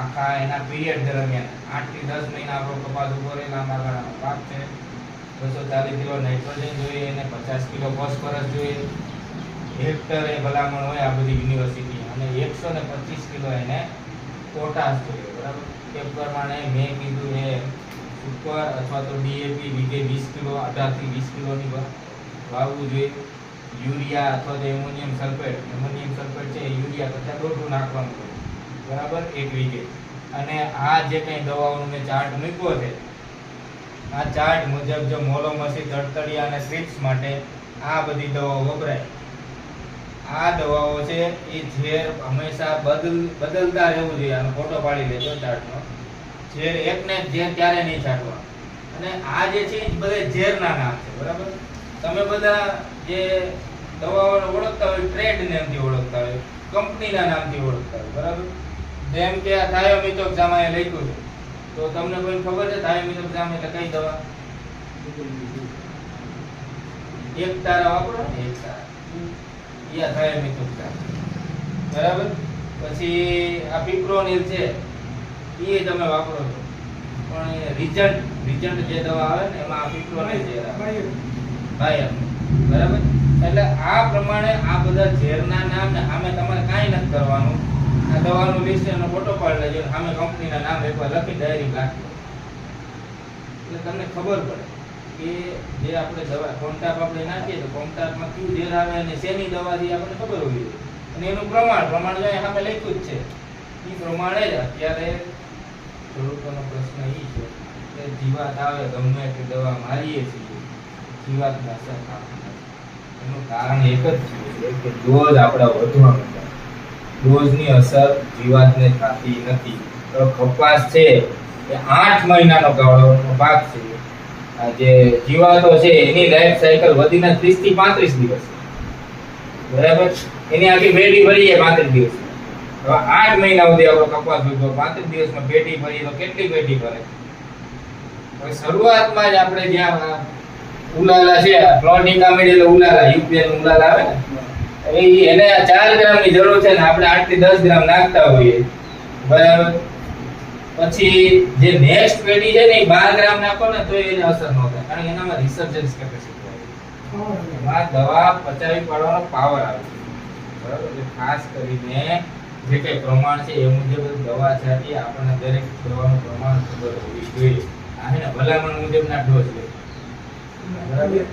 આખા એના પીરિયડ દરમિયાન આઠથી દસ મહિના આપણો કપાસ ઊભો રહે લાંબા ગાળાનો પાક છે. બસો ચાલીસ કિલો નાઇટ્રોજન જોઈએ અને પચાસ કિલો ફોસ્ફરસ જોઈએ. હેક્ટરે ભલામણ હોય આ બધી યુનિવર્સિટી અને એકસો ને પચીસ કિલો એને પોટાશ જોઈએ. બરાબર? એ પ્રમાણે મેં કીધું એ સુપર અથવા તો ડીએપી વીઘે વીસ કિલો, અઢારથી વીસ કિલોની વાવવું જોઈએ. યુરિયા અથવા તો એમોનિયમ સલ્ફેટ. એમોનિયમ સલ્ફેટ છે, એ યુરિયા કરતાં દોઢું નાખવાનું બરાબર? એક વીઘે. અને આ જે કંઈ દવાઓનો મેં ચાર્ટ મૂક્યો છે, આ ચાર્ટ મુજબ જો મોલોમસી, તડતડિયા અને થ્રિપ્સ માટે આ બધી દવાઓ વપરાય. આ દવાઓ છે એ ઝેર હંમેશા બદલ, બદલતા રહેવું જોઈએ. આનો ફોટો પાડી લેજો ચાર્ટનો. ઝેર એકને ઝેર ક્યારે નહીં છાંટવા. અને આ જે છે એ બધે ઝેરના નામ છે, બરાબર? તમે બધા જે દવાઓને ઓળખતા હોય ટ્રેડ નામથી ઓળખતા હોય, કંપનીના નામથી ઓળખતા હોય, બરાબર? જેમ કે આ થાયોમિથોક્સામ અહીંયા લખ્યું છે. તો તમને કોઈ ખબર છે થાયોમિથોક્સામ એટલે કઈ દવા? એક તારા વાપરો ને એક તારા. યા થાયોમિથોક્સામ બરાબર? પછી આ પીપ્રોનિલ છે એ તમે વાપરો છો. પણ રિજન્ટ રિજન્ટ જે દવા આવે ને એમાં આ પીપ્રોનિલ છે. બાયર બરાબર? એટલે આ પ્રમાણે આ બધા ઝેરના નામ ને સામે તમારે કાંઈ નથી કરવાનું આ દવાનું લિસ્ટ ફોટો પાડી લેજો. સામે કંપનીના નામ એકવાર લખી ડાયરી રાખજો. એટલે તમને ખબર પડે કે જે આપણે દવા કોન્ટાપ આપણે નાખીએ તો કોન્ટાપમાં કયું ઝેર આવે અને શેની દવાથી આપણને ખબર હોવી જોઈએ. અને એનું પ્રમાણ પ્રમાણ જો સામે લખ્યું જ છે, એ પ્રમાણે જ અત્યારે ખેડૂતોનો પ્રશ્ન એ છે કે જીવાત આવે ગમે તે દવા મારીએ છીએ, જીવાત અસર થતી એનું કારણ એક જ છે કે ડોઝ આપણા વધવા ડોઝની અસર જીવાતને થતી નથી. તો કપાસ છે એ આઠ મહિનાનો ગાળોનો પાક છે. જે જીવાતો છે એની લાઈફ સાયકલ વધીને 30 થી પાંત્રીસ દિવસ. બરાબર? એની આખી પેઢી ભરીએ પાંત્રીસ દિવસ. હવે આઠ મહિના સુધી આપણો કપાસ ઉગો પાંત્રીસ દિવસમાં પેઢી ભરીએ તો કેટલી પેઢી ભરે? શરૂઆતમાં જ આપણે જ્યાં ઉલાલા છે પ્લોટિંગ કામેડી એટલે ઉલાલા યુપીએલ ઉલાલા આવે ને? એને ચાર ગ્રામની જરૂર છે ને આપણે આઠથી દસ ગ્રામ નાખતા હોઈએ. બરાબર? પછી જે નેક્સ્ટ પેઢી છે ને એ બાર ગ્રામ નાખો ને તો એને અસર ન થાય, કારણ કે એનામાં રિસર્જન્સ કેપેસિટી આવે એમાં દવા પચાવી પાડવાનો પાવર આવે છે. બરાબર? એટલે ખાસ કરીને જે કઈ પ્રમાણ છે એ મુજબ દવા છાંટી આપણને દરેક દવાનું પ્રમાણ ખબર હોવી જોઈએ. આ છે ને ભલામણ મુજબના ડોઝ લે બરાબર?